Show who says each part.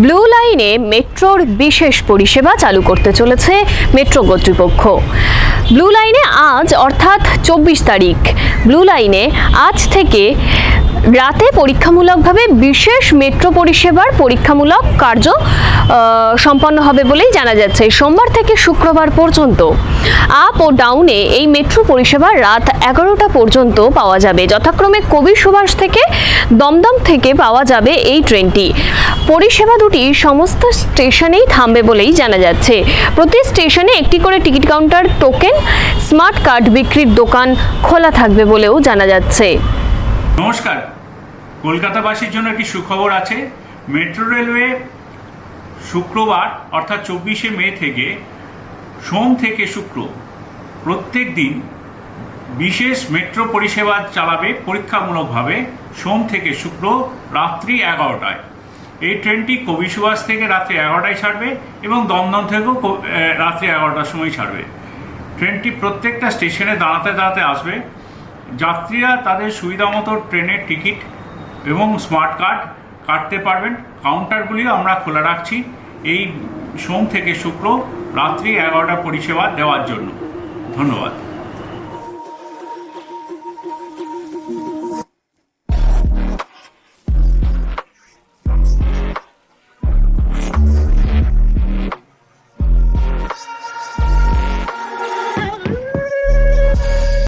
Speaker 1: Blue লাইনে মেট্রোর বিশেষ পরিষেবা চালু করতে চলেছে মেট্রো কর্তৃপক্ষ। ব্লু লাইনে আজ, অর্থাৎ চব্বিশ তারিখ, ব্লু লাইনে আজ থেকে রাতে পরীক্ষামূলকভাবে বিশেষ মেট্রো পরিষেবার পরীক্ষামূলক কার্য সম্পন্ন হবে বলেই জানা যাচ্ছে। সোমবার থেকে শুক্রবার পর্যন্ত আপ ও ডাউনে এই মেট্রো পরিষেবা রাত এগারোটা পর্যন্ত পাওয়া যাবে। যথাক্রমে কবি সুভাষ থেকে, দমদম থেকে পাওয়া যাবে এই ট্রেনটি। পরিষেবা দুটি সমস্ত স্টেশনেই থামবে বলেই জানা যাচ্ছে। প্রতি স্টেশনে একটি করে ticket counter, token, smart card বিক্রির দোকান খোলা থাকবে বলেও জানা যাচ্ছে।
Speaker 2: নমস্কার। কলকাতাবাসীর জন্য একটি সুখবর আছে। মেট্রো রেলওয়ে শুক্রবার, অর্থাৎ চব্বিশে মে থেকে সোম থেকে শুক্র প্রত্যেক দিন বিশেষ মেট্রো পরিষেবা চালাবে পরীক্ষামূলকভাবে সোম থেকে শুক্র রাত্রি এগারোটায়। এই ট্রেনটি কবি সুভাষ থেকে রাত্রি এগারোটায় ছাড়বে এবং দমদম থেকেও রাত্রি এগারোটার সময় ছাড়বে। ট্রেনটি প্রত্যেকটা স্টেশনে দাঁড়াতে দাঁড়াতে আসবে। যাত্রীরা তাদের সুবিধা মতো ট্রেনের টিকিট এবং স্মার্ট কার্ড কাটতে পারবেন। কাউন্টারগুলিও আমরা খোলা রাখছি এই সোম থেকে শুক্র রাত্রি এগারোটা পরিষেবা দেওয়ার জন্য। ধন্যবাদ।